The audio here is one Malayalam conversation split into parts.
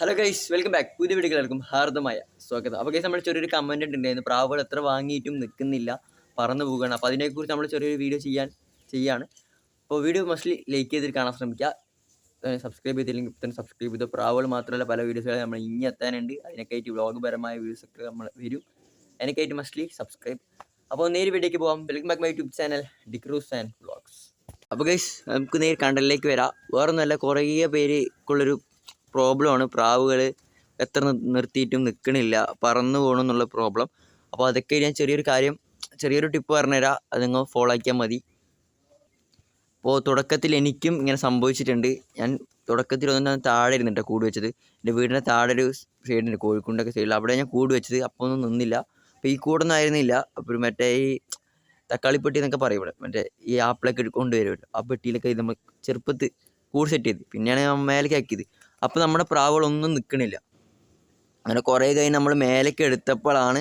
ഹലോ ഗൈസ് വെൽക്കം ബാക്ക് പുതിയ വീഡിയോകൾക്കും ഹാർദമായ സ്വാഗതം. അപ്പോൾ ഗൈസ് നമ്മൾ ചെറിയൊരു കമന്റ് ഉണ്ടായിരുന്നു പ്രാവുകൾ എത്ര വാങ്ങിയിട്ടും നിൽക്കുന്നില്ല. പറന്നു പോവുകയാണ് അപ്പോൾ അതിനെക്കുറിച്ച് നമ്മൾ ചെറിയൊരു വീഡിയോ ചെയ്യാൻ ചെയ്യാണ്. അപ്പോൾ വീഡിയോ മോസ്റ്റ്ലി ലൈക്ക് ചെയ്തിട്ട് കാണാൻ ശ്രമിക്കുക. സബ്സ്ക്രൈബ് ചെയ്തില്ലെങ്കിൽ തന്നെ സബ്സ്ക്രൈബ് ചെയ്തു. പ്രാവുകൾ മാത്രമല്ല പല വീഡിയോസുകൾ നമ്മൾ ഇനി എത്താനുണ്ട്. അതിനൊക്കെയായിട്ട് പരമായ വീഡിയോസൊക്കെ നമ്മൾ വരും. അതിനൊക്കെയായിട്ട് മോസ്റ്റ്ലി സബ്സ്ക്രൈബ് അപ്പോൾ നേരെ വീഡിയോക്ക് പോകാം welcome back my YouTube channel D'Cruz and vlogs അപ്പോൾ ഗൈസ് നമുക്ക് നേരെ കണ്ടലിലേക്ക് വരാം. വേറൊന്നുമല്ല കുറേ പേർക്കുള്ളൊരു പ്രോബ്ലമാണ്. പ്രാവുകൾ എത്ര നിർത്തിയിട്ടും നിൽക്കണില്ല പറന്നു പോകണമെന്നുള്ള പ്രോബ്ലം. അപ്പോൾ അതൊക്കെ ഞാൻ ചെറിയൊരു കാര്യം ചെറിയൊരു ടിപ്പ് പറഞ്ഞുതരാം. അത് നിങ്ങൾ ഫോളോ ആക്കിയാൽ മതി. അപ്പോൾ തുടക്കത്തിൽ എനിക്കും ഇങ്ങനെ സംഭവിച്ചിട്ടുണ്ട്. ഞാൻ തുടക്കത്തിൽ ഒന്നും താഴെ ഇരുന്നിട്ട് കൂട് വെച്ചത്. എന്റെ വീടിന്റെ താഴെ ഒരു സൈഡുണ്ട് കോഴിക്കുണ്ടൊക്കെ സൈഡിൽ അവിടെ ഞാൻ കൂട് വെച്ചത്. അപ്പോൾ ഒന്നും നിന്നില്ല. അപ്പോൾ ഈ കൂടൊന്നും ആയിരുന്നില്ല. അപ്പോൾ മറ്റേ ഈ തക്കാളിപ്പെട്ടി എന്നൊക്കെ പറയും ഇവിടെ. മറ്റേ ഈ ആപ്പിളൊക്കെ കൊണ്ടുവരുമല്ലോ. ആ പെട്ടിയിലൊക്കെ നമ്മൾ ചെറുപ്പത്ത് കൂട് സെറ്റ് ചെയ്ത്. പിന്നെയാണ് മേലേക്ക് ആക്കിയത്. അപ്പോൾ നമ്മുടെ പ്രാവുകളൊന്നും നിൽക്കണില്ല അങ്ങനെ കുറേ കഴിഞ്ഞ് നമ്മൾ മേലേക്ക് എടുത്തപ്പോഴാണ്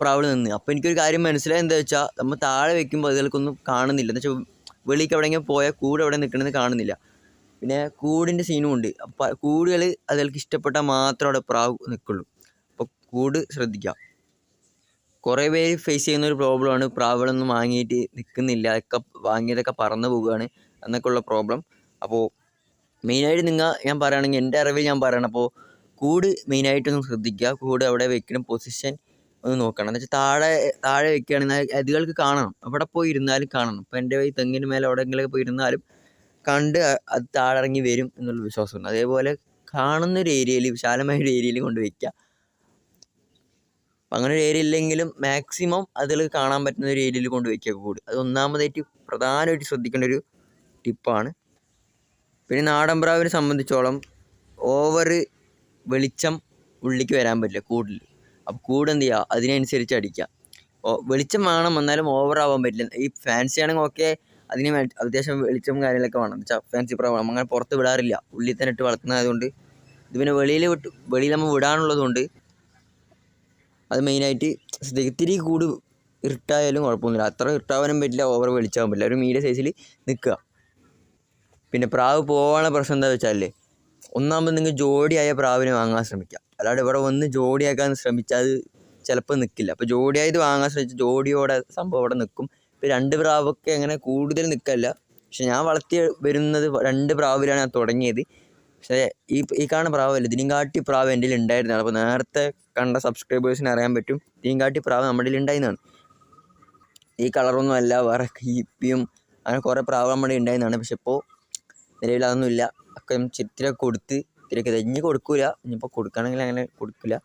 പ്രാവുകൾ നിന്ന്. അപ്പോൾ എനിക്കൊരു കാര്യം മനസ്സിലായത് എന്താ വെച്ചാൽ നമ്മൾ താഴെ വെക്കുമ്പോൾ അതുകൾക്കൊന്നും കാണുന്നില്ല. എന്ന് വെച്ചാൽ വെളിക്ക് എവിടെയെങ്കിലും പോയാൽ കൂട് എവിടെ നിൽക്കണമെന്ന് കാണുന്നില്ല. പിന്നെ കൂടിന്റെ സീനും ഉണ്ട്. അപ്പോൾ കൂടുകൾ അതുകൾക്ക് ഇഷ്ടപ്പെട്ടാൽ മാത്രം അവിടെ പ്രാവ് നിൽക്കുള്ളൂ അപ്പോൾ കൂട് ശ്രദ്ധിക്കുക കുറേ പേര് ഫേസ് ചെയ്യുന്ന ഒരു പ്രോബ്ലമാണ് പ്രാവുകളൊന്നും വാങ്ങിയിട്ട് നിൽക്കുന്നില്ല അതൊക്കെ വാങ്ങിയതൊക്കെ പറന്നു പോവുകയാണ്. എന്നൊക്കെയുള്ള പ്രോബ്ലം അപ്പോൾ മെയിനായിട്ട് നിങ്ങൾ ഞാൻ പറയുകയാണെങ്കിൽ എന്റെ അറിവിൽ ഞാൻ പറയണം അപ്പോൾ കൂട് മെയിനായിട്ടൊന്ന് ശ്രദ്ധിക്കുക കൂട് അവിടെ വെക്കണം പൊസിഷൻ ഒന്ന് നോക്കണം. എന്ന് വെച്ചാൽ താഴെ താഴെ വെക്കുകയാണെങ്കിൽ അതുകൾക്ക് കാണണം. അവിടെ പോയി ഇരുന്നാലും കാണണം. ഇപ്പോൾ എന്റെ ഈ തെങ്ങിന് മേലെ എവിടെയെങ്കിലൊക്കെ പോയി ഇരുന്നാലും കണ്ട് അത് താഴെ ഇറങ്ങി വരും എന്നുള്ള വിശ്വാസമുണ്ട്. അതേപോലെ കാണുന്ന ഒരു ഏരിയയിൽ വിശാലമായ ഒരു ഏരിയയിൽ കൊണ്ട് വയ്ക്കുക അപ്പം അങ്ങനെ ഒരു ഏരിയ ഇല്ലെങ്കിലും മാക്സിമം അതിൽ കാണാൻ പറ്റുന്ന ഒരു ഏരിയയിൽ കൊണ്ട് വയ്ക്കുക കൂട്. അത് ഒന്നാമതായിട്ട് പ്രധാനമായിട്ട് ശ്രദ്ധിക്കേണ്ട ഒരു ടിപ്പാണ് പിന്നെ നാടൻ പ്രാവിനെ സംബന്ധിച്ചോളം ഓവർ വെളിച്ചം ഉള്ളിലേക്ക് വരാൻ പറ്റില്ല കൂടിൽ അപ്പോൾ കൂട് എന്ത് ചെയ്യുക? അതിനനുസരിച്ച് അടിക്കുക. വെളിച്ചം വേണം എന്നാലും ഓവർ ആവാൻ പറ്റില്ല. ഈ ഫാൻസി ആണെങ്കിൽ ഓക്കെ അതിന് അത്യാവശ്യം വെളിച്ചം കാര്യങ്ങളൊക്കെ വേണം. വെച്ചാൽ ഫാൻസി പ്രാവ് നമ്മൾ അങ്ങനെ പുറത്ത് വിടാറില്ല. ഉള്ളിൽ തന്നെ ഇട്ട് വളർത്തുന്നതായതുകൊണ്ട്. ഇത് പിന്നെ വെളിയിൽ വിട്ട് വെളിയിൽ നമ്മൾ വിടാനുള്ളതുകൊണ്ട് അത് മെയിനായിട്ട്. ഇത്തിരി കൂട് ഇരുട്ടായാലും കുഴപ്പമൊന്നുമില്ല. അത്ര ഇരുട്ടാവാനും പറ്റില്ല ഓവർ വെളിച്ചാവാൻ പറ്റില്ല. ഒരു മീഡിയം സൈസിൽ നിൽക്കുക. പിന്നെ പ്രാവ് പോകാനുള്ള പ്രശ്നം എന്താ വെച്ചാൽ ഒന്നാമത് നിങ്ങൾ ജോഡിയായ പ്രാവിനെ വാങ്ങാൻ ശ്രമിക്കുക അല്ലാണ്ട് ഇവിടെ വന്ന് ജോഡിയാക്കാൻ ശ്രമിച്ചാൽ അത് ചിലപ്പോൾ നിൽക്കില്ല അപ്പോൾ ജോഡിയായത് വാങ്ങാൻ ശ്രമിച്ച് ജോഡിയോടെ സംഭവം അവിടെ നിൽക്കും ഇപ്പോൾ രണ്ട് പ്രാവൊക്കെ അങ്ങനെ കൂടുതൽ നിൽക്കല്ല പക്ഷെ ഞാൻ വളർത്തി വരുന്നത് രണ്ട് പ്രാവിലാണ് ഞാൻ തുടങ്ങിയത്. പക്ഷേ ഈ ഈ കാണുന്ന പ്രാവല്ല ഇതിനെങ്കാട്ടി പ്രാവ് എന്റെ ഉണ്ടായിരുന്നു അപ്പോൾ നേരത്തെ കണ്ട സബ്സ്ക്രൈബേഴ്സിന് അറിയാൻ പറ്റും ഇതിനെങ്കാട്ടി പ്രാവ് നമ്മുടെ ഉണ്ടായിരുന്നതാണ്. ഈ കളറൊന്നും അല്ല വേറെ കീപ്പിയും അങ്ങനെ കുറേ പ്രാവ് നമ്മുടെ ഉണ്ടായിരുന്നതാണ്. പക്ഷെ ഇപ്പോൾ നിലവിൽ അതൊന്നുമില്ല ഒക്കെ ചിത്തിരൊക്കെ കൊടുത്ത് ഇത്തിരിയൊക്കെ ഇനി കൊടുക്കൂല. ഇനിയിപ്പോൾ കൊടുക്കണമെങ്കിൽ അങ്ങനെ കൊടുക്കില്ല.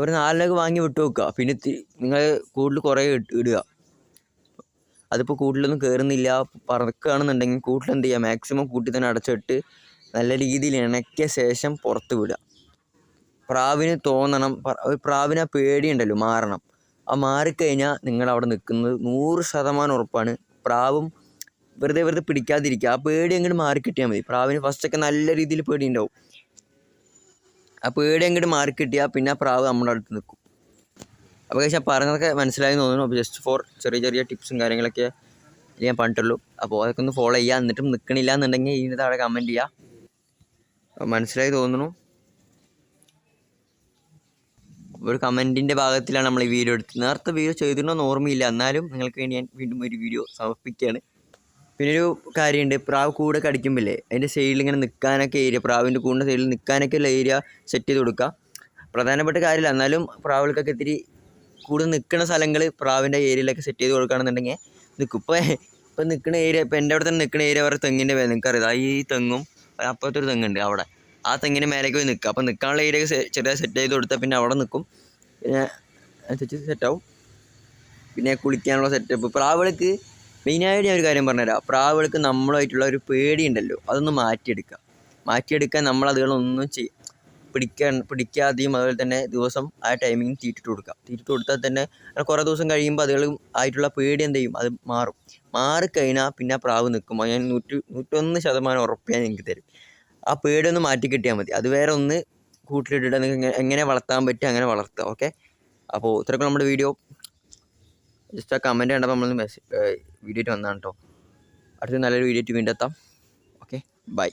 ഒരു നാലിനൊക്കെ വാങ്ങി വിട്ടു വെക്കുക പിന്നെ നിങ്ങൾ കൂടുതൽ കുറേ ഇടുക. അതിപ്പോൾ കൂട്ടിലൊന്നും കയറുന്നില്ല പറക്കുകയാണെന്നുണ്ടെങ്കിൽ കൂട്ടിൽ എന്ത് ചെയ്യുക മാക്സിമം കൂട്ടി തന്നെ അടച്ചിട്ട് നല്ല രീതിയിൽ ഇണക്കിയ ശേഷം പുറത്ത് വിടുക. പ്രാവിന് തോന്നണം. പ്രാവിന് ആ പേടിയുണ്ടല്ലോ മാറണം. ആ മാറിക്കഴിഞ്ഞാൽ നിങ്ങൾ അവിടെ നിൽക്കുന്നത് നൂറ് ശതമാനം ഉറപ്പാണ്. പ്രാവും വെറുതെ വെറുതെ പിടിക്കാതിരിക്കുക. ആ പേടി അങ്ങോട്ട് മാറിക്കിട്ടിയാൽ മതി. പ്രാവിന് ഫസ്റ്റൊക്കെ നല്ല രീതിയിൽ പേടി ഉണ്ടാവും ആ പേടി അങ്ങോട്ട് മാറിക്കിട്ടിയാൽ പിന്നെ ആ പ്രാവ് നമ്മുടെ അടുത്ത് നിൽക്കും അപ്പോൾ പക്ഷേ പറഞ്ഞതൊക്കെ മനസ്സിലായി തോന്നുന്നു. അപ്പോൾ ജസ്റ്റ് ഫോർ ചെറിയ ചെറിയ ടിപ്സും കാര്യങ്ങളൊക്കെ ഞാൻ പറഞ്ഞിട്ടുള്ളൂ. അപ്പോൾ അതൊക്കെ ഒന്ന് ഫോളോ ചെയ്യുക എന്നിട്ടും നിൽക്കണില്ല എന്നുണ്ടെങ്കിൽ ഇതിന് താഴെ കമന്റ് ചെയ്യുക മനസ്സിലായി തോന്നുന്നു. ഒരു കമന്റിന്റെ ഭാഗത്തിലാണ് നമ്മൾ ഈ വീഡിയോ എടുത്തത് നേരത്തെ വീഡിയോ ചെയ്തിട്ടുണ്ടോ എന്ന് ഓർമ്മയില്ല. എന്നാലും നിങ്ങൾക്ക് വേണ്ടി ഞാൻ വീണ്ടും ഒരു വീഡിയോ സമർപ്പിക്കുകയാണ്. പിന്നെ ഒരു കാര്യമുണ്ട് പ്രാവ് കൂടെ കടിക്കുമ്പോഴേ അതിന്റെ സൈഡിൽ ഇങ്ങനെ നിൽക്കാനൊക്കെ ഏരിയ പ്രാവിന്റെ കൂടിന്റെ സൈഡിൽ നിൽക്കാനൊക്കെ ഉള്ള ഏരിയ സെറ്റ് ചെയ്ത് കൊടുക്കുക പ്രധാനപ്പെട്ട കാര്യമില്ല എന്നാലും പ്രാവുകൾക്കൊക്കെ ഇത്തിരി കൂടെ നിൽക്കുന്ന സ്ഥലങ്ങൾ പ്രാവിന്റെ ഏരിയയിലൊക്കെ സെറ്റ് ചെയ്ത് കൊടുക്കുകയാണെന്നുണ്ടെങ്കിൽ നിൽക്കും ഇപ്പോൾ ഇപ്പോൾ നിൽക്കുന്ന ഏരിയ ഇപ്പോൾ എന്റെ അവിടെ തന്നെ നിൽക്കുന്ന ഏരിയ വേറെ തെങ്ങിന്റെ പേര് നിങ്ങൾക്കറിയാം ഈ തെങ്ങും അപ്പുറത്തൊരു തെങ്ങുണ്ട് അവിടെ. ആ തെങ്ങിന് മേലേക്ക് പോയി നിൽക്കുക അപ്പോൾ നിൽക്കാനുള്ള ഏരിയ ചെറിയ സെറ്റ് ചെയ്ത് കൊടുത്താൽ പിന്നെ അവിടെ നിൽക്കും പിന്നെ അനുസരിച്ച് സെറ്റാവും പിന്നെ കുളിക്കാനുള്ള സെറ്റപ്പ് പ്രാവുകൾക്ക് മെയിനായിട്ട് ഞാൻ ഒരു കാര്യം പറഞ്ഞുതരാം. പ്രാവുകൾക്ക് നമ്മളായിട്ടുള്ള ഒരു പേടിയുണ്ടല്ലോ. അതൊന്ന് മാറ്റിയെടുക്കുക. മാറ്റിയെടുക്കാൻ നമ്മൾ അതുകളൊന്നും ചെയ്യും പിടിക്കാൻ പിടിക്കാതെയും അതുപോലെ തന്നെ ദിവസം ആ ടൈമിങ് തീറ്റിട്ട് കൊടുക്കുക. തീറ്റിട്ട് കൊടുത്താൽ തന്നെ കുറേ ദിവസം കഴിയുമ്പോൾ അതുകൾ ആയിട്ടുള്ള പേടി എന്ത് ചെയ്യും? അത് മാറും. മാറിക്കഴിഞ്ഞാൽ പിന്നെ പ്രാവ് നിൽക്കുമ്പോൾ ഞാൻ നൂറ്റി നൂറ്റൊന്ന് ശതമാനം ഉറപ്പ് ഞാൻ നിങ്ങൾക്ക് തരും. ആ പേടി ഒന്ന് മാറ്റി കിട്ടിയാൽ മതി. അത് വേറെ ഒന്ന് കൂട്ടിലിട്ടിട്ട് നിങ്ങൾക്ക് എങ്ങനെ വളർത്താൻ പറ്റുക അങ്ങനെ വളർത്തുക. ഓക്കെ അപ്പോൾ ഇത്രയൊക്കെ നമ്മുടെ വീഡിയോ. ജസ്റ്റ് ആ കമന്റ് കണ്ടപ്പോൾ നമ്മൾ മെസ്സേജ് വീഡിയോ വന്നതാണ് കേട്ടോ അടുത്ത നല്ലൊരു വീഡിയോ വീണ്ടും എത്താം ഓക്കെ ബൈ